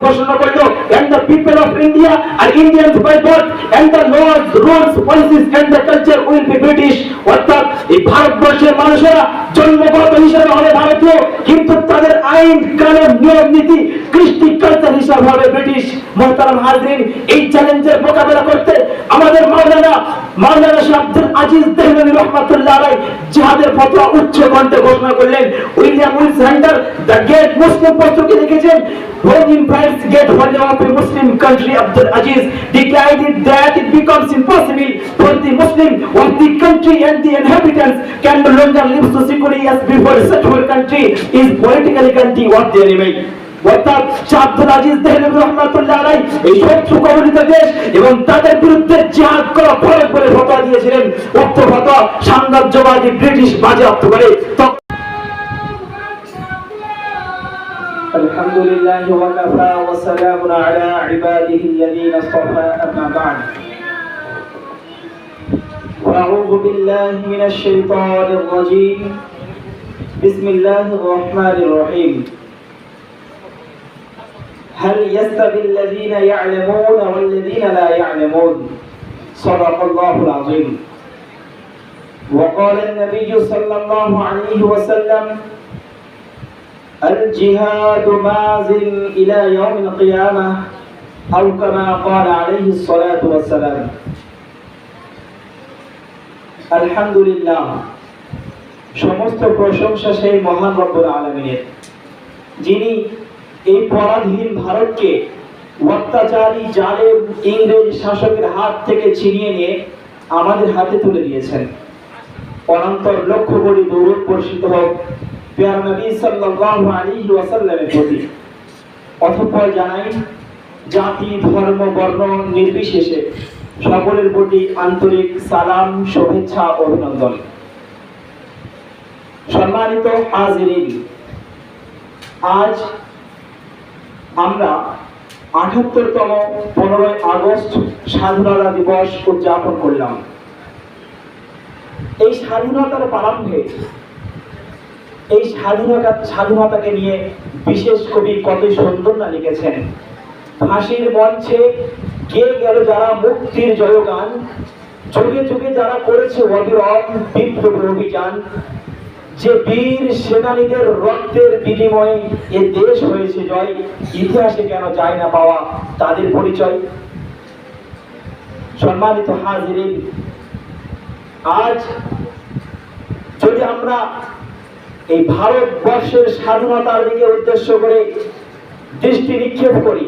করল and the people of India are Indians by and the laws, rules, policies and the culture will be British. অর্থাৎ এই ভারতবর্ষের মানুষেরা জন্মগত হিসাবে হবে ভারতীয় কিন্তু তাদের আইন কানুন নিয়ম নীতি কৃষ্টি কালচার হিসাবে হবে ব্রিটিশ মোহতারাম হাজরিন এই চ্যালেঞ্জের মোকাবেলা করতে আমাদের মাওলানা মাওলানা শাহ আজিজ দেহলভী রহমাতুল্লাহ আলাই জিহাদের ফতোয়া উচ্চ কণ্ঠে ঘোষণা করলেন। William Wilson Hunter the great Muslim পত্রকে লিখেছেন when in Christ's gate holding of a Muslim country Abdul Aziz declared that it becomes impossible for the Muslim of the country and the inhabitants can no longer live so securely as before such whole country is politically country of the enemy অর্থাৎ শাহ আব্দুল আজিজ দেহলভী রহমাতুল্লাহ আলাই এই শত্রু কবলিত দেশ এবং তাদের বিরুদ্ধে জিহাদ করা ফরজ বলে ফতোয়া দিয়েছিলেন উক্ত ফতোয়া সাম্রাজ্যবাদী ব্রিটিশ বাজেয়াপ্ত করে الحمد لله وكفى وسلام على عباده الذين اصطفى أما بعد. وأعوذ بالله من الشيطان الرجيم. بسم الله الرحمن الرحيم. هل يستوي الذين يعلمون والذين لا يعلمون؟ صدق الله العظيم. وقال النبي صلى الله عليه وسلم الجهاد مازل إلى يوم القيامة أو كما قال عليه الصلاة والسلام আলহামদুলিল্লাহ সমস্ত প্রশংসা সেই মহান রব্বুল আলমিনের যিনি এই পরাধীন ভারতকে অত্যাচারী জালেম ইংরেজ শাসকের হাত থেকে ছিনিয়ে নিয়ে আমাদের হাতে তুলে দিয়েছেন অনন্তর লক্ষ কোটি দৌড় বর্ষিত হোক নির্বিশেষে সকলের প্রতি আন্তরিক সালাম, শুভেচ্ছা, অভিনন্দন। সম্মানিত আজ আমরা আঠাত্তরতম পনেরোই আগস্ট স্বাধীনতা দিবস উদযাপন করলাম। এই স্বাধীনতার প্রারম্ভে এই স্বাধীনতা স্বাধীনতাকে নিয়ে বিশেষ কবি কত সুন্দর না লিখেছেন। ফাঁসির মঞ্চে কে গেল যারা মুক্তির জয়গান? যুগে যুগে যারা করেছে অবিরল বিপ্লব অভিযান। যে বীর সেনানীদের রক্তের বিনিময়ে এ দেশ হয়েছে জয়, ইতিহাসে কেন যায় না পাওয়া তাদের পরিচয়। সম্মানিত হাজিরিন, আজ যদি আমরা এই ভারতবর্ষের স্বাধীনতার দিকে উদ্দেশ্য করে দৃষ্টি নিক্ষেপ করি,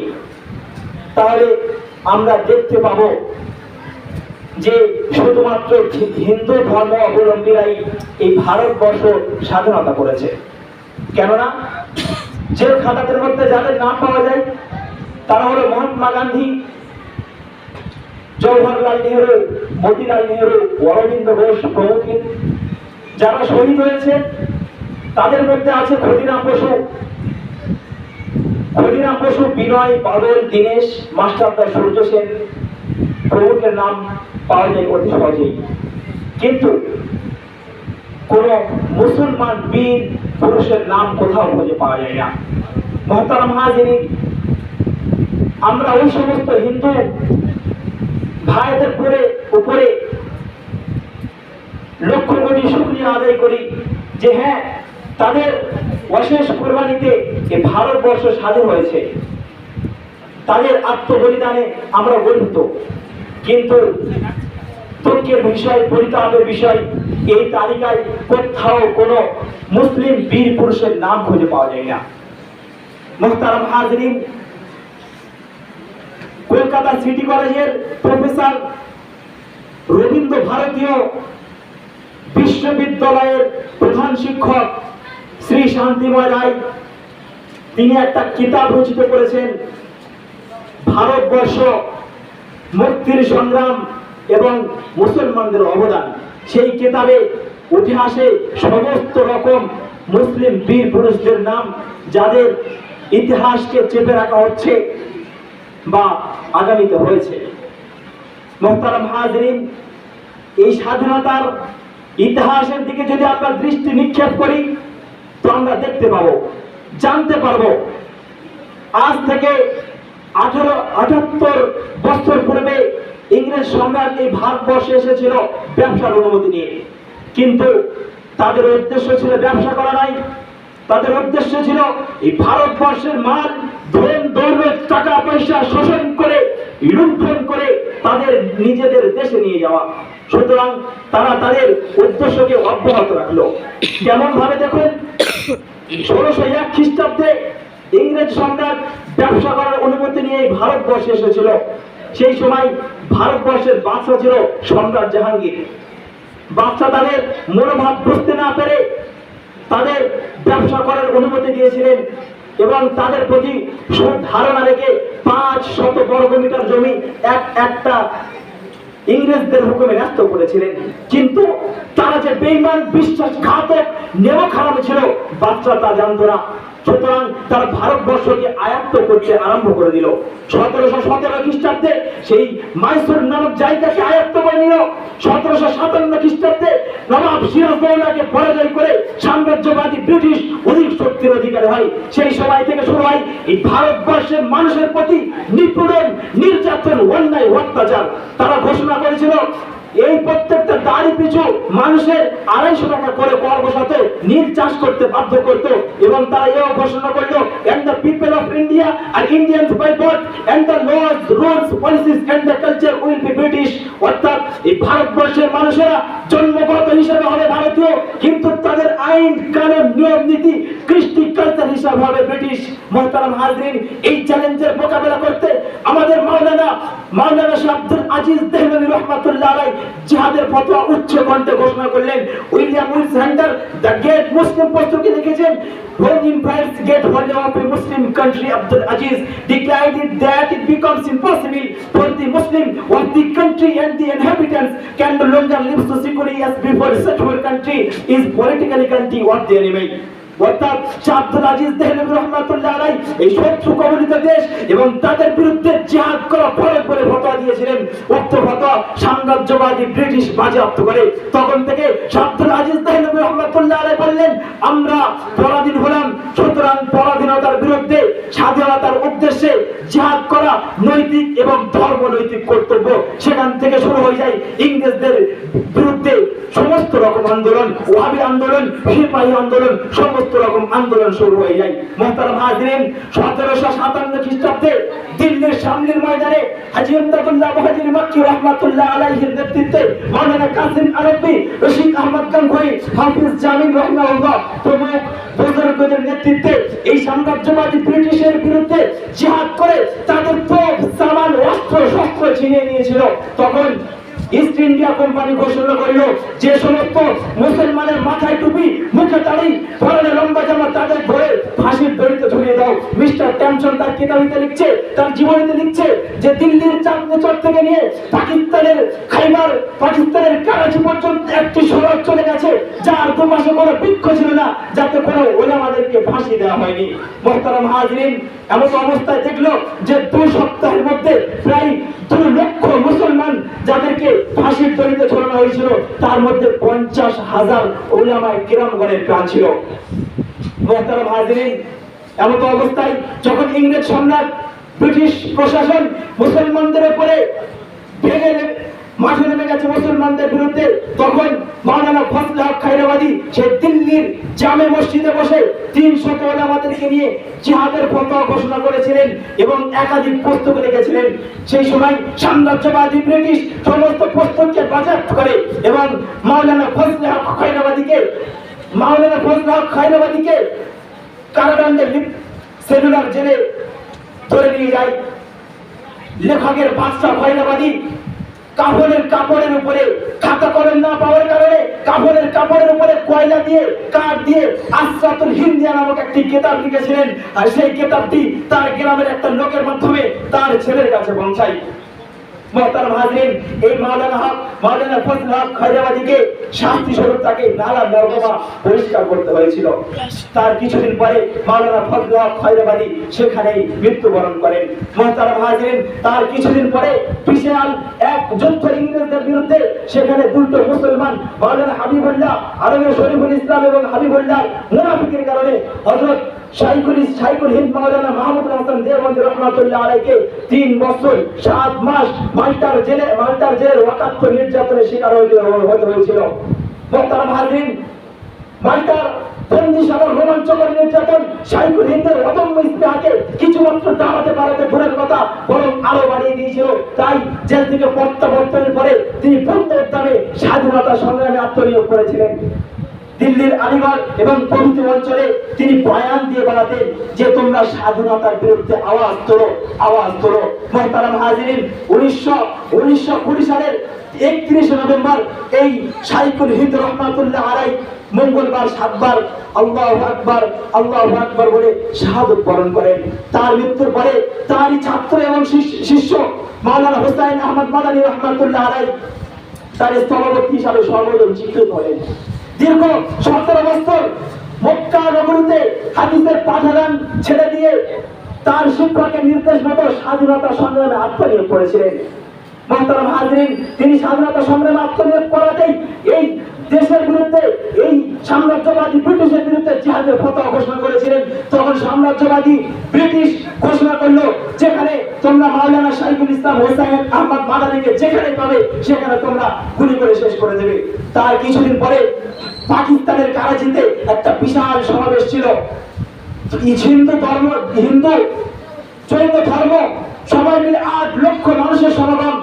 তাহলে আমরা দেখতে পাব যে শুধুমাত্র হিন্দু ধর্ম অবলম্বীরাই এই ভারতবর্ষ স্বাধীনতা করেছে। কেননা যে খাতাদের মধ্যে যাদের নাম পাওয়া যায়, তারা হলো মহাত্মা গান্ধী, জওহরলাল নেহরু, মতিলাল নেহরু, অরবিন্দ ঘোষ প্রমুখ। যারা শহীদ হয়েছে তাদের মধ্যে আছে ক্ষতিরাম বসু। ক্ষতিরাম বসু, বিনয়, বাদল, দীনেশ মাস্টারদা সূর্য সেন। প্রমুখের নাম পাওয়া যায় অতি সহজেই। কিন্তু কোন মুসলমান বীর পুরুষের নাম কোথাও খুঁজে পাওয়া যায় না। মহতারাম হাজিরি আমরা ওই সমস্ত হিন্দু ভাইদের উপরে উপরে লক্ষ কোটি শুক্রিয়া আদায় করি যে হ্যাঁ তাদের অশেষ কোরবানিতে ভারতবর্ষ স্বাধীন হয়েছে। তাদের আত্মবলিদানে আমরা গর্বিত। কিন্তু দুঃখের বিষয়, পরিতাপের বিষয়, এই তালিকায় কোথাও কোনো মুসলিম বীর পুরুষের নাম খুঁজে পাওয়া যায় না। মুখতারাম হাজরিন, কলকাতা সিটি কলেজের প্রফেসর রবীন্দ্র ভারতীয় বিশ্ববিদ্যালয়ের প্রধান শিক্ষক শ্রী শান্তিময় রায় তিনি একটা কিতাব রচিত করেছেন, ভারতবর্ষ মুক্তির সংগ্রাম এবং মুসলমানদের অবদান। সেই কিতাবে ইতিহাসে সমস্ত রকম মুসলিম বীর পুরুষদের নাম, যাদের ইতিহাসকে চেপে রাখা হচ্ছে বা আগামীতে হয়েছে। মোহতারাম হাজরিন, এই স্বাধীনতার ইতিহাসের দিকে যদি আমরা দৃষ্টি নিক্ষেপ করি তো আমরা দেখতে পাবো, জানতে পারব। আজ থেকে আঠারো, আটাত্তর বছর পূর্বে ইংরেজ সম্রাট এই ভারতবর্ষে এসেছিল ব্যবসার অনুমতি নিয়ে। কিন্তু তাদের উদ্দেশ্য ছিল ব্যবসা করা নাই। তাদের উদ্দেশ্য ছিল এই ভারতবর্ষের মাল, ধন, দৌলত, টাকা, পয়সা শোষণ করে, লুণ্ঠন করে তাদের নিজেদের দেশে নিয়ে যাওয়া। সুতরাং তারা তাদের উদ্দেশ্যকে অব্যাহত রাখল। কেমন ভাবে দেখুন? ষোলোশো এক খ্রিস্টাব্দে ইংরেজ সম্রাট ব্যবসা করার অনুমতি নিয়ে ভারতবর্ষে এসেছিল। সেই সময় ভারতবর্ষের ছিল সম্রাট জাহাঙ্গীর। তাদের মনোভাব বুঝতে না পেরে তাদের ব্যবসা করার অনুমতি দিয়েছিলেন এবং তাদের প্রতি ধারণা রেখে পাঁচ শত বর্গ মিটার জমি এক একটা ইংরেজদের হুকুমে ন্যস্ত করেছিলেন। কিন্তু তারা যে বেইমান বিশ্বাসঘাতক, নেওয়া খারাপ ছিল, বাচ্চা তা জানতো না। সুতরাং তারা ভারতবর্ষকে আয়ত্ত করতে আরম্ভ করে দিল। সতেরোশো সতেরো খ্রিস্টাব্দে সেই মাইসুর নামক জায়গাকে আয়ত্ত করে নিল। সতেরোশো সাতান্ন খ্রিস্টাব্দে নবাব সিরাজদৌল্লাকে পরাজয় করে সাম্রাজ্যবাদী ব্রিটিশ অধিক শক্তির অধিকারী হয়। সেই সময় থেকে শুরু হয় এই ভারতবর্ষের মানুষের প্রতি নিপীড়ন, নির্যাতন, অন্যায়, অত্যাচার। তারা ঘোষণা করেছিল এই প্রত্যেকটা দাড়ি পিছু মানুষের আড়াইশো টাকা করে কর্মসাথে নীল চাষ করতে বাধ্য করত এবং তারা এও ঘোষণা করল and the people of India are Indian by birth and the laws rules policies and the culture will be British অর্থাৎ এই ভারতবর্ষের মানুষেরা জন্মগত হিসেবে হবে ভারতীয়, কিন্তু আইন কানুন নিয়ম নীতি কৃষ্টি কালচার হিসাবে হবে ব্রিটিশ মোহতারাম হাজরিন এই চ্যালেঞ্জের মোকাবেলা করতে আমাদের মাওলানা মাওলানা আব্দুল আজিজ দেহলভী রহমাতুল্লাহ আলাই জিহাদের ফতোয়া উচ্চ কণ্ঠে ঘোষণা করলেন William Wilson Hunter the great Muslim পুস্তকে লিখেছেন when invites get hold of a Muslim country Abdul Aziz declared it that it becomes impossible for the Muslim of the country and the inhabitants can no longer live so securely as before such a country is politically country of the enemy অর্থাৎ আজিজ রহমাতুল্লাহ এই শত্রু কবলিত দেশ এবং তাদের বিরুদ্ধে করা ফতোয়া দিয়েছিলেন। সাম্রাজ্যবাদী ব্রিটিশ বাজেয়াপ্ত করে। তখন থেকে আজিজ রহমাতুল্লাহ আলাই বললেন, আমরা পরাধীন হলাম, সুতরাং পরাধীনতার বিরুদ্ধে স্বাধীনতার উদ্দেশ্যে জিহাদ করা নৈতিক এবং ধর্ম নৈতিক কর্তব্য সেখান থেকে শুরু হয়ে যায় ইংরেজদের বিরুদ্ধে সমস্ত রকম আন্দোলন ওয়াবি আন্দোলন, সিপাহী আন্দোলন, সমস্ত রকম আন্দোলন শুরু হয়ে যায়। মোহতারাম হাজরিন সতেরোশো সাতান্ন খ্রিস্টাব্দে দিল্লির সামনের ময়দানে হাজি মহাজির রহমাতুল্লাহ আলাইহির নেতৃত্বে কাসিম রশিদ আহমদ হাফিজ জামিন রহমাউল্লাহ প্রমুখ বুজুর্গদের নেতৃত্বে এই সাম্রাজ্যবাদী ব্রিটিশের বিরুদ্ধে জিহাদ করে তাদের তোপ সামান, অস্ত্র, শস্ত্র ছিনিয়ে নিয়েছিল। তখন ইস্ট ইন্ডিয়া কোম্পানি ঘোষণা করিল যে সমস্ত মুসলমানের মাথায় টুপি মুখে তাড়ি পরনে লম্বা জামা তাদের ধরে ফাঁসির দড়িতে ঝুলিয়ে দাও মিস্টার তার কিতাবিতে লিখছে, তার জীবনীতে লিখছে যে দিল্লির চাঁদনি চর থেকে নিয়ে পাকিস্তানের খাইবার, পাকিস্তানের কারাচি পর্যন্ত একটি সড়ক চলে গেছে, যার দুপাশে কোনো বৃক্ষ ছিল না, যাতে কোনো ওলামাদেরকে ফাঁসি দেওয়া হয়নি। মোহতারাম হাজরিন, এমন অবস্থায় দেখল যে দুই সপ্তাহের মধ্যে প্রায় দুই লক্ষ মুসলমান যাদেরকে ফাঁসির দড়িতে ছড়ানো হয়েছিল, তার মধ্যে পঞ্চাশ হাজার ওলামায় কিরামগণের প্রাণ ছিল। মোহতারাম হাজরিন এমত অবস্থায় যখন ইংরেজ সম্রাট, ব্রিটিশ প্রশাসন মুসলমানদের উপরে ভেঙে মাঠে নেমে গেছে মুসলমানদের বিরুদ্ধে, তখন মাওলানা ফজল হক খাইরাবাদী সে দিল্লির জামে মসজিদে বসে তিন তিনশো ওলামাদেরকে নিয়ে জিহাদের ফতোয়া ঘোষণা করেছিলেন এবং একাধিক পুস্তক লিখেছিলেন। সেই সময় সাম্রাজ্যবাদী ব্রিটিশ সমস্ত পুস্তককে বাজার করে এবং মাওলানা ফজল হক খাইরাবাদীকে মাওলানা ফজল হক খাইরাবাদীকে কারাদণ্ডে সেলুলার জেলে ধরে নিয়ে যায়। লেখকের বাদশা ভৈরবাদী কাপড়ের কাপড়ের উপরে খাতা কলম না পাওয়ার কারণে কাপড়ের কাপড়ের উপরে কয়লা দিয়ে, কাঠ দিয়ে আশ্রাতুল হিন্দিয়া নামক একটি কেতাব লিখেছিলেন। আর সেই কেতাবটি তার গ্রামের একটা লোকের মাধ্যমে তার ছেলের কাছে পৌঁছায়। হাজরিন এই মাওলানা হক, মাওলানা ফজল হক শাস্তি স্বরূপ তাকে নালা নর্দমা পরিষ্কার করতে হয়েছিল। তার কিছুদিন পরে মাওলানা ফজল হক মৃত্যুবরণ করেন। হাজরিন তার কিছুদিন পরে বিশাল এক যুদ্ধ ইংরেজদের বিরুদ্ধে সেখানে দুটো মুসলমান মাওলানা হাবিবুল্লাহ আরবের শরীফুল ইসলাম এবং হাবিবুল্লাহ মুনাফিকের কারণে হযরত কিছুমাত্র দাঁড়াতে পারাতে দূরের কথা বরং আরও বাড়িয়ে দিয়েছিল। তাই জেল থেকে প্রত্যাবর্তনের পরে তিনি বন্ধ উদ্যানে স্বাধীনতা সংগ্রামে আত্মনিয়োগ করেছিলেন। দিল্লির আলিগড় এবং পবিত্র অঞ্চলে তিনি বয়ান দিয়ে বেড়াতেন যে তোমরা স্বাধীনতার বিরুদ্ধে আওয়াজ তোলো আওয়াজ তোলো। মোহতারাম হাজিরিন, উনিশশো উনিশশো কুড়ি সালের একত্রিশে নভেম্বর এই শাইকুল হিন্দ রহমাতুল্লাহ আলাই মঙ্গলবার সাতবার আল্লাহ আকবার আল্লাহ আকবার বলে শাহাদত বরণ করেন। তার মৃত্যুর পরে তারই ছাত্র এবং শিষ্য- মাওলানা হোসাইন আহমদ মাদানী রহমাতুল্লাহ আলাই তার স্থলবর্তী হিসাবে সর্বজন স্বীকৃত হলেন। দীর্ঘ সতেরো বছর মক্কা নগরীতে হাদিসের পাঠাগান ছেড়ে দিয়ে তার শিক্ষকের নির্দেশ মতো স্বাধীনতা সংগ্রামে আত্মনিয়োগ করেছিলেন। মহতারাম হাজরিন, তিনি স্বাধীনতা সংগ্রামে আত্মনিয়োগ করাতেই এই দেশের বিরুদ্ধে, এই সাম্রাজ্যবাদী ব্রিটিশের বিরুদ্ধে জিহাদের ফতোয়া ঘোষণা করেছিলেন। তখন সাম্রাজ্যবাদী ব্রিটিশ ঘোষণা করল, যেখানে তোমরা মাওলানা শাহিদুল ইসলাম হোসাইন আহমদ মাদানিকে যেখানে পাবে, সেখানে তোমরা গুলি করে শেষ করে দেবে। তার কিছুদিন পরে পাকিস্তানের কারাচিতে একটা বিশাল সমাবেশ ছিল। হিন্দু ধর্ম, হিন্দু জৈন ধর্ম, সবাই মিলে আট লক্ষ মানুষের সমাগম।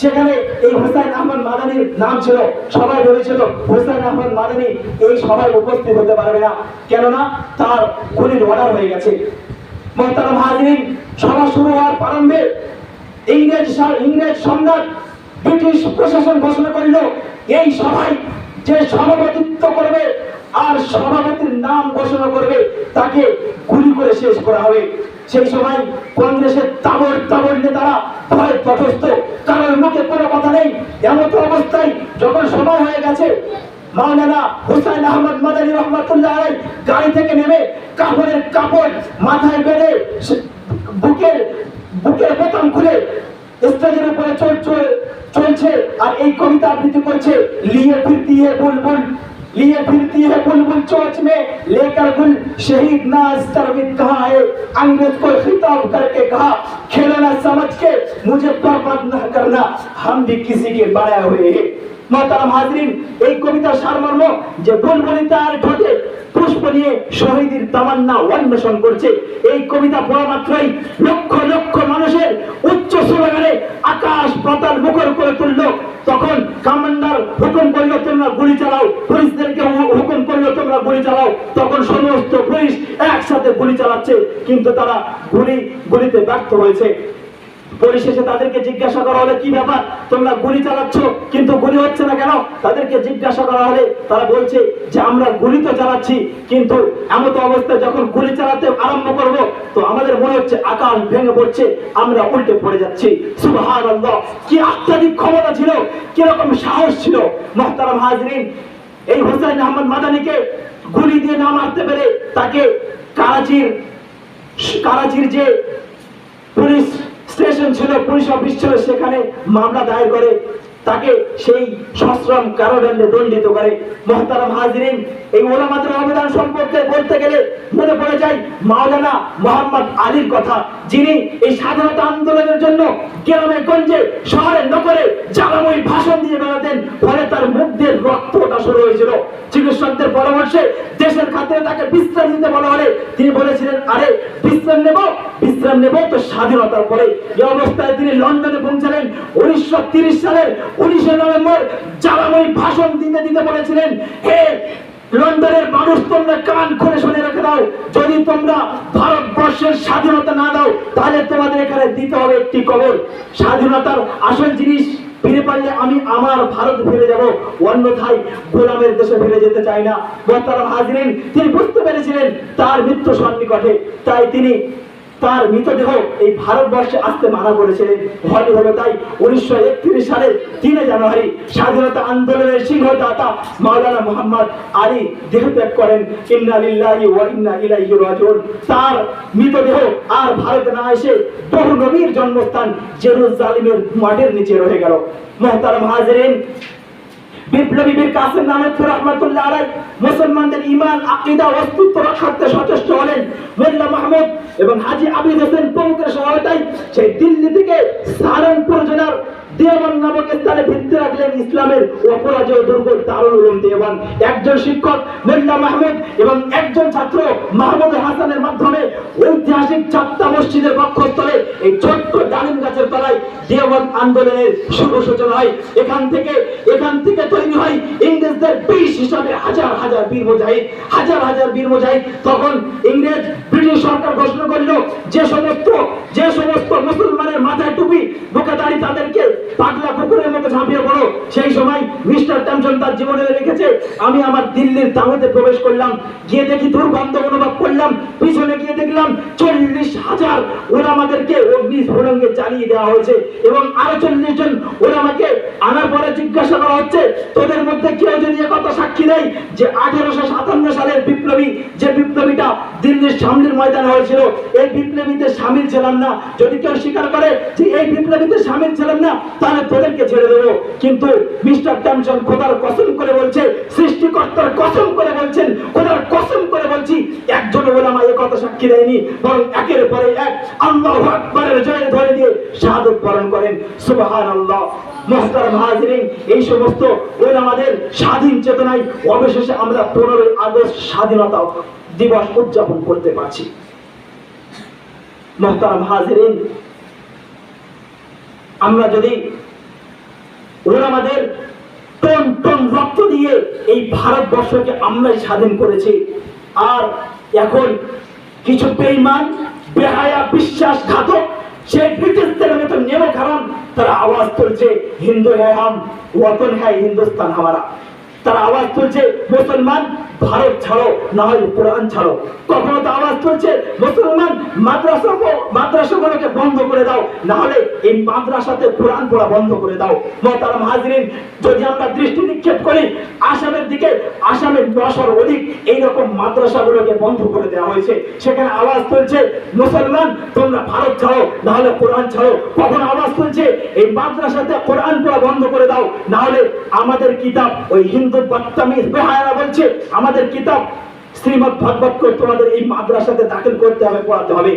সেখানে এই হোসেন আহমদ মাদানির নাম ছিল, সবাই ভেবেছিল হোসেন আহমদ মাদানি এই সবাই উপস্থিত হতে পারবে না। কেননা তার গুলির অর্ডার হয়ে গেছে। মোহতারাম হাজরিন, সভা শুরু হওয়ার প্রারম্ভে ইংরেজ ইংরেজ সম্রাট ব্রিটিশ প্রশাসন ঘোষণা করিল, এই সভায় যে সভাপতিত্ব করবে আর সভাপতির নাম ঘোষণা করবে, তাকে গুলি করে শেষ করা হবে। সেই সময় কংগ্রেসের তাবর তাবর নেতারা ভয় তটস্থ। কারোর মুখে কোনো কথা নেই। এমন অবস্থায় যখন সময় হয়ে গেছে, মাওলানা হুসাইন আহমদ মাদানী রহমাতুল্লাহ আলাই গাড়ি থেকে নেমে কাপড়ের কাপড় মাথায় বেঁধে বুকের বুকের বোতাম খুলে স্টেজের উপরে চল চল- চলছে আর এই কবিতা আবৃত্তি করছে লিয়ে ফিরতি হে বুলবুল लिए फिरती है बुलबुल चोच में लेकर गुल शहीद नाज तरबित कहा है अंग्रेज को खिताब करके कहा खेलो ना समझ के मुझे बर्बाद न करना हम भी किसी के बनाए हुए हैं মহতারাম হাজরিন এই কবিতার সারমর্ম যে বুলবুলি তার ঠোঁটে পুষ্প নিয়ে শহীদের তামান্না অন্বেষণ করছে। এই কবিতা পড়া মাত্রই লক্ষ লক্ষ মানুষের উচ্চ স্লোগানে আকাশ পাতাল মুখর করে তুললো। তখন কামান্ডার হুকুম করল, তোমরা গুলি চালাও, পুলিশদেরকে হুকুম করল, তোমরা গুলি চালাও। তখন সমস্ত পুলিশ একসাথে গুলি চালাচ্ছে, কিন্তু তারা গুলি গুলিতে ব্যর্থ হয়েছে। পরিশেষে তাদেরকে জিজ্ঞাসা করা হলে কি ব্যাপার? তোমরা গুলি চালাচ্ছ, কিন্তু গুলি হচ্ছে না কেন? তাদেরকে জিজ্ঞাসা করা হলে তারা বলছে যে, আমরা গুলি তো চালাচ্ছি, কিন্তু এমত অবস্থায় যখন গুলি চালাতে আরম্ভ করব, তো আমাদের মনে হচ্ছে আকাশ ভেঙে পড়ছে, আমরা উল্টে পড়ে যাচ্ছি। সুবহান কি আত্মাধিক ক্ষমতা ছিল, কীরকম সাহস ছিল। মোহতারাম হাজরিন, এই হোসেন আহমদ মাদানিকে গুলি দিয়ে না মারতে পেরে তাকে কারাচির কারাচির যে পুলিশ স্টেশন ছিল পুলিশ অফিস ছিল সেখানে মামলা দায়ের করে তাকে সেই সশ্রম কারাদণ্ডে দণ্ডিত করে। মহতারাম হাজরিন, এই ওলামাদের অবদান সম্পর্কে বলতে গেলে মনে পড়ে যায় মাওলানা মোহাম্মদ আলীর কথা, যিনি এই স্বাধীনতা আন্দোলনের জন্য গ্রামে, গঞ্জে, শহরে, নগরে জ্বালাময়ী ভাষণ দিয়ে বেড়াতেন, ফলে তার মুখ দিয়ে রক্ত ওঠা শুরু হয়েছিল। চিকিৎসকদের পরামর্শে দেশের খাতিরে তাকে বিশ্রাম নিতে বলা হলে তিনি বলেছিলেন, আরে, বিশ্রাম নেব বিশ্রাম নেব তো স্বাধীনতার পরে। এই অবস্থায় তিনি লন্ডনে পৌঁছালেন, উনিশশো সালের উনিশে নভেম্বর জ্বালাময়ী ভাষণ দিতে দিতে বলেছিলেন, হে লন্ডনের মানুষ, তোমরা কান খুলে শুনে রেখে দাও। যদি তোমরা ভারতবর্ষের স্বাধীনতা না দাও, তাহলে তোমাদের এখানে দিতে হবে একটি কবর। স্বাধীনতার আসল জিনিস ফিরে পারলে আমি আমার ভারত ফিরে যাব। অন্যথায় গোলামের দেশে ফিরে যেতে চাই না। মোহতারাম হাজরিন, তিনি বুঝতে পেরেছিলেন তার মৃত্যু সন্নিকটে। তাই তিনি তার মৃতদেহ এই ভারতবর্ষে আসতে মানা করেছিলেন হয়তো হলো তাই উনিশশো একত্রিশ সালের তিনে জানুয়ারি স্বাধীনতা আন্দোলনের সিংহদাতা মাওলানা মোহাম্মদ আলী করেন। ইন্না ইলাইহি রাজিউন। তার মৃতদেহ আর ভারতে না এসে বহু নবীর জন্মস্থান জেরুজালিমের মাটির নিচে রয়ে গেল। মোহতারাম হাজরিন বিপ্লবী বীর কাসেম নামেদ রহমতুল্লাহ আলাই মুসলমানদের ইমান আকিদা, অস্তিত্ব রক্ষার্থে সচেষ্ট হলেন মোল্লা মাহমুদ এবং হাজি আবিদ হোসেন প্রমুখের সহায়তায় সেই দিল্লি থেকে সাহারানপুর জেলার দেওয়ান নামক স্থানে ভিত্তি রাখলেন ইসলামের অপরাজয় দুর্গ উলুম দেওয়ান। একজন শিক্ষক মাহমুদ এবং একজন ছাত্র মাহমুদ হাসানের মাধ্যমে ঐতিহাসিক মসজিদের এই ছোট্ট ডালিম গাছের তলায় দেওয়ান আন্দোলনের শুভ সূচনা হয়। এখান থেকে এখান থেকে তৈরি হয় ইংরেজদের হিসাবে হাজার হাজার বীর মুজাহিদ। হাজার হাজার বীর মুজাহিদ। তখন ইংরেজ, ব্রিটিশ সরকার ঘোষণা করল, যে সমস্ত যে সমস্ত মুসলমানের মাথায় টুপি বুকে দাড়ি তাদেরকে পাগলা কুকুরের মতো ঝাঁপিয়ে পড়ো সেই সময় মিস্টার তার জীবনে রেখেছে, আমি আমার দিল্লির তাহতে প্রবেশ করলাম, গিয়ে দেখি দুর্গন্ধ অনুভব করলাম পিছনে গিয়ে দেখলাম চল্লিশ হাজার ওলামাদেরকে অগ্নি স্ফুলঙ্গে জ্বালিয়ে দেওয়া হয়েছে এবং আরও চল্লিশ জন ওলামাকে আনার পরে জিজ্ঞাসা করা হচ্ছে, তোদের মধ্যে কেউ যদি কথা সাক্ষী দেয় যে আঠেরোশো সাতান্ন সালের বিপ্লবী, যে বিপ্লবীটা দিল্লির সামনের ময়দানে হয়েছিল, এই বিপ্লবীতে সামিল ছিলাম না। যদি কেউ স্বীকার করে যে এই বিপ্লবীতে সামিল ছিলাম না, তাহলে তোদেরকে ছেড়ে দেবো। কিন্তু মিস্টার ট্যামসন খোদার কসম করে বলছে, সৃষ্টিকর্তার কসম করে বলছেন, খোদার কসম করে বলছি, একজন ওলামা এ কথা সাক্ষী দেয়নি, বরং একের পরে এক আল্লাহ আকবরের জয় ধরে দিয়ে শাহাদত বরণ করেন। সুবহান আল্লাহ মোহতারাম হাজিরিন, এই সমস্ত ওলামাদের স্বাধীন চেতনায় অবশেষে আমরা পনেরোই আগস্ট স্বাধীনতা দিবস উদযাপন করতে পারছি। মোহতারাম হাজিরিন, আমরা যদি ওলামাদের টন টন রক্ত দিয়ে এই ভারতবর্ষকে আমরাই স্বাধীন করেছি, আর এখন কিছু বেইমান বেহায়া, বিশ্বাসঘাতক, সেই ব্রিটিশদের মতো নেমে খারাম, তারা আওয়াজ তুলছে, হিন্দু হ্যাঁ হাম, ওয়াতন হ্যাঁ হিন্দুস্তান হামারা। তারা আওয়াজ তুলছে মুসলমান, ভারত ছাড়ো, না হয় কোরআন ছাড়ো। কখনো তো আওয়াজ তুলছে মুসলমান, মাদ্রাসা মাদ্রাসাগুলোকে বন্ধ করে দাও, না হলে এই মাদ্রাসাতে কোরআন পড়া বন্ধ করে দাও। মহতারাম হাজরিন, যদি আমরা দৃষ্টি নিক্ষেপ করি, আসামের দিকে, আসামের দশর অধিক এইরকম মাদ্রাসাগুলোকে বন্ধ করে দেওয়া হয়েছে। সেখানে আওয়াজ তুলছে মুসলমান, তোমরা ভারত ছাড়ো, না হলে কোরআন ছাড়ো। কখনো আওয়াজ তুলছে এই মাদ্রাসাতে কোরআন পড়া বন্ধ করে দাও, না হলে আমাদের কিতাব ওই হিন্দু বলছে, আমাদের কিতাব শ্রীমদ ভাগবতকে তোমাদের এই মাদ্রাসাতে দাখিল করতে হবে, পড়াতে হবে।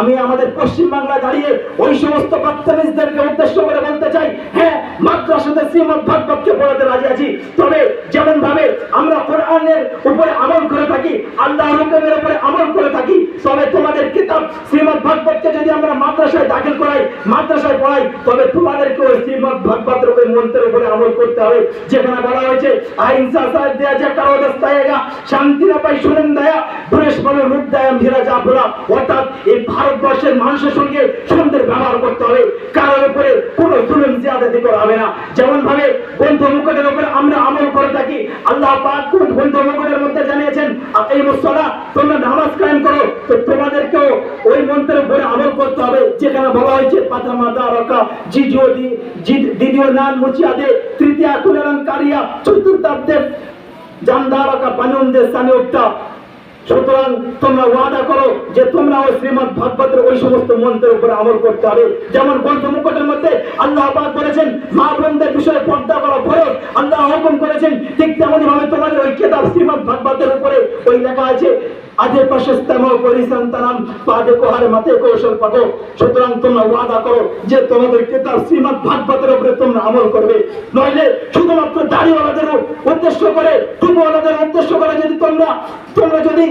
আমি আমাদের পশ্চিম বাংলা দাঁড়িয়ে ওই সমস্ত বাচ্চাদেরকে উদ্দেশ্য করে বলতে চাই হ্যাঁ মাদ্রাসাতে শ্রীমদ ভাগবতকে পড়াতে রাজি আছি। তবে যেমন ভাবে আমরা কোরআনের উপরে আমল করে থাকি আল্লাহ হুকুমের উপরে আমল করে থাকি, তবে তোমাদের কিতাব শ্রীমদ ভাগবতকে যদি আমরা মাদ্রাসায় দাখিল করাই, মাদ্রাসায় পড়াই, তবে তোমাদেরকে ওই শ্রীমদ ভাগবতের উপরে মন্ত্রের উপরে আমল করতে হবে। যেখানে বলা হয়েছে আহিংসা সাহেব দেয়া যে কারও দস্তায়েগা শান্তি না পাই শুনেন দেয়া বলে রূপ দেয় ধীরা যা ভোলা। অর্থাৎ এই ভারতবর্ষের মানুষের সঙ্গে সুন্দর ব্যবহার করতে হবে। কারোর উপরে কোনো জুলুম জিয়াদাতি করা হবে না। যেমন ভাবে বন্ধু মুখের উপরে আমরা আমল করে থাকি। আল্লাহ পাক বন্ধু মুখের মধ্যে জানিয়েছেন এই মুসলা তোমরা নামাজ কায়েম করো। তো তোমাদেরকেও ওই মন্ত্রের উপরে আমল করতে হবে। যেখানে বলা হয়েছে পাতা মাতা রকা জিজিও দি দ্বিতীয় নান দে তৃতীয় কুলেরন কারিয়া চতুর্থাব্দে জানদারকা বানুন্দে স্থানে উঠতা সুতরাং তোমরা ওয়াদা করো যে তোমরা ওই শ্রীমদ ভাগবতের ওই সমস্ত মন্ত্রের উপরে আমল করতে হবে। যেমন গ্রন্থ মুখটের মধ্যে আল্লাহ পাক বলেছেন, মা বোনদের বিষয়ে পর্দা করা ফরজ। আল্লাহ হুকুম করেছেন, ঠিক তেমনই ভাবে তোমাদের ওই কেতাব শ্রীমদ ভাগবতের উপরে ওই লেখা আছে আজে পাশে স্তম পরিসন্তানাম পাদে কোহারে মাতে কৌশল পাঠো সুতরাং তোমরা ওয়াদা করো যে তোমাদের কেতাব শ্রীমদ ভাগবতের উপরে তোমরা আমল করবে। নইলে শুধুমাত্র দাড়িওয়ালাদের উদ্দেশ্য করে টুপওয়ালাদের উদ্দেশ্য করে যদি তোমরা তোমরা যদি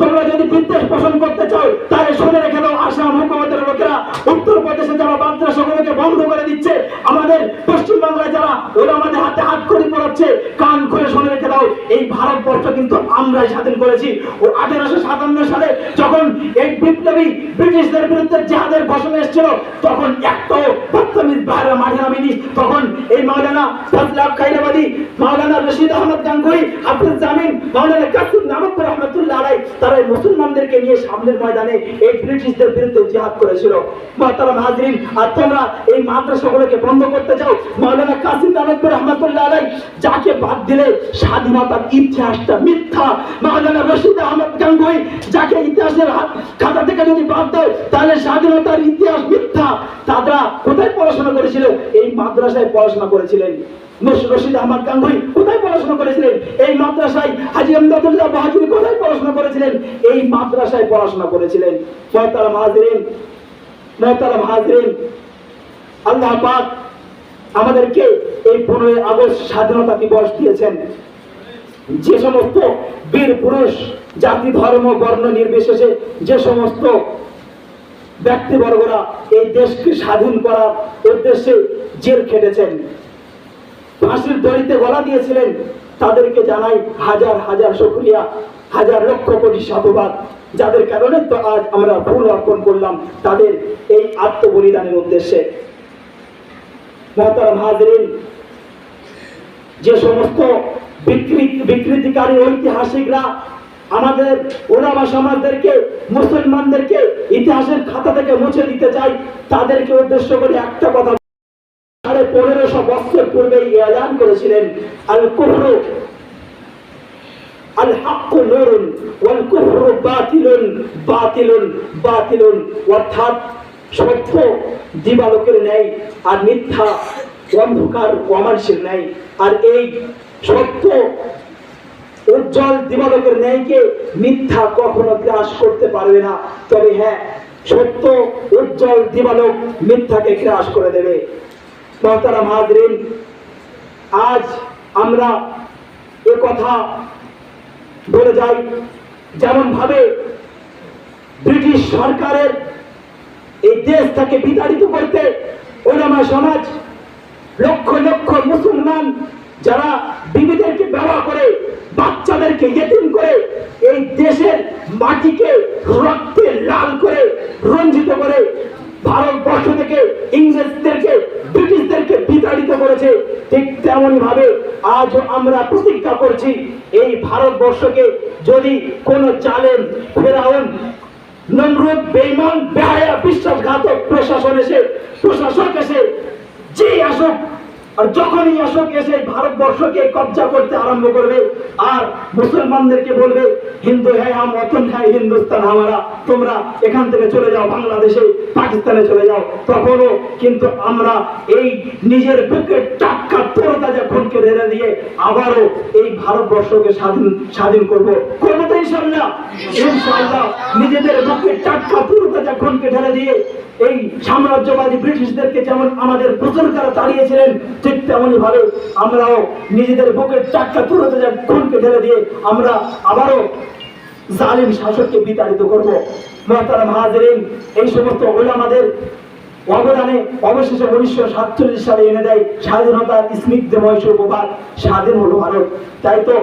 তোমরা যদি বিদ্বেষ পোষণ করতে চাও, তাহলে শুনে রেখে দাও, আসাম হুকুমতের লোকেরা উত্তর প্রদেশে যারা মাদ্রাসাগুলোকে বন্ধ করে দিচ্ছে, আমাদের পশ্চিমবাংলায় যারা ওরা আমাদের হাতে হাত করে পড়াচ্ছে, কান খুলে শুনে রেখে দাও, এই ভারতবর্ষ কিন্তু আমরাই স্বাধীন করেছি। ও আঠেরোশো সাতান্ন সালে যখন এই বিপ্লবী ব্রিটিশদের বিরুদ্ধে জেহাদের ঘোষণা এসেছিল, তখন একটাও বদতমিজ বাইরে মাঠে নামেনি। তখন এই মাওলানা ফজলাব খাইরাবাদী, মাওলানা রশিদ আহমদ গাঙ্গুই হাফিজ জামিন, মাওলানা কাসিম নামক রহমতুল্লাহ আলাই তারা এই মুসলমানদেরকে নিয়ে সামনের ময়দানে এই ব্রিটিশদের বিরুদ্ধে জিহাদ করেছিল। মহতারাম হাজরিন, আর তোমরা এই মাদ্রাসা ধ্বংসগুলোকে বন্ধ করতে চাও মাওলানা কাসিম নানকপুর রহমতুল্লাহ আলাই যাকে বাদ দিলে স্বাধীনতার ইতিহাসটা মিথ্যা। মাওলানা রশিদ আহমদ গাঙ্গুই, যাকে ইতিহাসের খাতা থেকে যদি বাদ দাও তাহলে স্বাধীনতার ইতিহাস মিথ্যা। তারা কোথায় পড়াশোনা করেছিল? এই মাদ্রাসায় পড়াশোনা করেছিলেন। রশিদ আহমদ গাঙ্গুই কোথায় পড়াশোনা করেছিলেন? এই মাদ্রাসায় হাজি আমদাদুল্লাহ বাহাদুর কোথায় পড়াশোনা করেছিলেন? এই মাদ্রাসায় পড়াশোনা করেছিলেন মহতারাম হাজরিন মহতারাম হাজরিন। আল্লাহ পাক আমাদেরকে এই পনেরোই আগস্ট স্বাধীনতা দিবস দিয়েছেন। যে সমস্ত বীর পুরুষ, জাতি, ধর্ম, বর্ণ নির্বিশেষে যে সমস্ত ব্যক্তিবর্গরা এই দেশকে স্বাধীন করার উদ্দেশ্যে জেল খেটেছেন ফাঁসির দড়িতে গলা দিয়েছিলেন, তাদেরকে জানাই হাজার হাজার শুক্রিয়া, হাজার লক্ষ কোটি সাধুবাদ, যাদের কারণে তো আজ আমরা ফুল অর্পণ করলাম তাদের এই আত্মবলিদানের উদ্দেশ্যে। মহতারাম হাজরিন, যে সমস্ত বিকৃতি বিকৃতিকারী ঐতিহাসিকরা আমাদের ওলামা সমাজদেরকে, মুসলমানদেরকে ইতিহাসের খাতা থেকে মুছে দিতে চাই তাদেরকে উদ্দেশ্য করে একটা কথা পনেরোশো বছর পূর্বে এলান করেছিলেন আল বাতিলুন বাতিলুন বাতিলুন। অর্থাৎ সত্য দিবালোকের ন্যায় আর মিথ্যা অন্ধকার আর এই সত্য উজ্জ্বল দিবালোকের ন্যায়কে মিথ্যা কখনো গ্রাস করতে পারবে না। তবে হ্যাঁ সত্য উজ্জ্বল দিবালোক মিথ্যাকে গ্রাস করে দেবে। মহতারাম হাজরিন আজ আমরা এ কথা বলে যাই যেমন ভাবে ব্রিটিশ সরকারের এই দেশ থেকে বিতাড়িত করতে ওলামা সমাজ লক্ষ লক্ষ মুসলমান যারা বিবিদেরকে ব্যবহার করে, বাচ্চাদেরকে ইয়েতিম করে, এই দেশের মাটিকে রক্তে লাল করে, রঞ্জিত করে, ভারতবর্ষ থেকে ইংরেজদেরকে ব্রিটিশদেরকে বিতাড়িত করেছে, ঠিক তেমনই ভাবে আজ আমরা প্রতিজ্ঞা করছি, এই ভারতবর্ষকে যদি কোনো চালেন ফেরাউন, নমরুদ বেইমান বেহায়া, বিশ্বাসঘাতক প্রশাসন এসে, প্রশাসক এসে যে আসুক আর যখনই আসুক এসে ভারতবর্ষকে কবজা করতে আরম্ভ করবে, আর মুসলমানদেরকে বলবে, হিন্দু হ্যাঁ হাম হ্যাঁ হিন্দুস্তান হামারা তোমরা এখান থেকে চলে যাও, বাংলাদেশে, পাকিস্তানে চলে যাও। তখনও কিন্তু আমরা এই নিজের বুকে টাক্কা তরতাজা খুনকে ঢেলে দিয়ে আবারও এই ভারতবর্ষকে স্বাধীন স্বাধীন করব। করব তো ইনশাল্লাহ নিজেদের বুকে টাটকা তরতাজা খুনকে ঢেলে দিয়ে এই সাম্রাজ্যবাদী ব্রিটিশদেরকে যেমন আমাদের বুজুর্গরা তাড়িয়েছিলেন, ঠিক তেমনই ভাবে আমরাও নিজেদের বুকের টাটকা তরতাজা খুনকে ঢেলে দিয়ে আমরা আবারও জালিম শাসককে বিতাড়িত করব। মহতারাম হাজরিন, এই সমস্ত ওলামাদের অবদানে অবশেষে উনিশশো সাতচল্লিশ সালে এনে দেয় স্বাধীনতার স্নিগ্ধময় সুপ্রভাত স্বাধীন হলো ভারত। তাই তো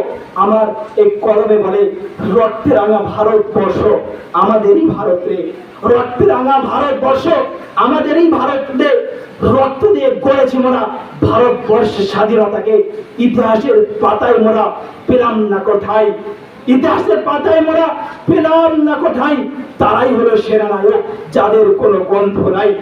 আমার এই কলমে বলে, রক্তে রাঙা ভারতবর্ষ আমাদেরই ভারত রে। রক্তে রাঙা ভারতবর্ষ আমাদেরই ভারত রে রক্ত দিয়ে গড়েছি মোরা, ভারতবর্ষের স্বাধীনতাকে ইতিহাসের পাতায় মোরা পেলাম না কোথায়? ইতিহাসের পাতায় মোরা পেলাম না কোথায়? তারাই হলো সেরা সেনানায়ক, যাদের কোনো গন্ধ নাই।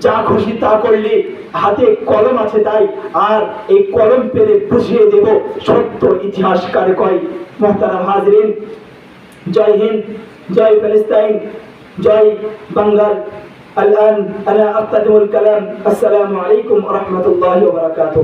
যা খুশি তা করলে হাতে কলম আছে তাই, আর এই কলম পেলে বুঝিয়ে দেব সত্য ইতিহাসকার কয়। মোহতারাম হাজরিন, জয় হিন্দ, জয় ফিলিস্তাইন। জয় বাঙ্গাল الآن أنا أقدم الكلام السلام عليكم ورحمة الله وبركاته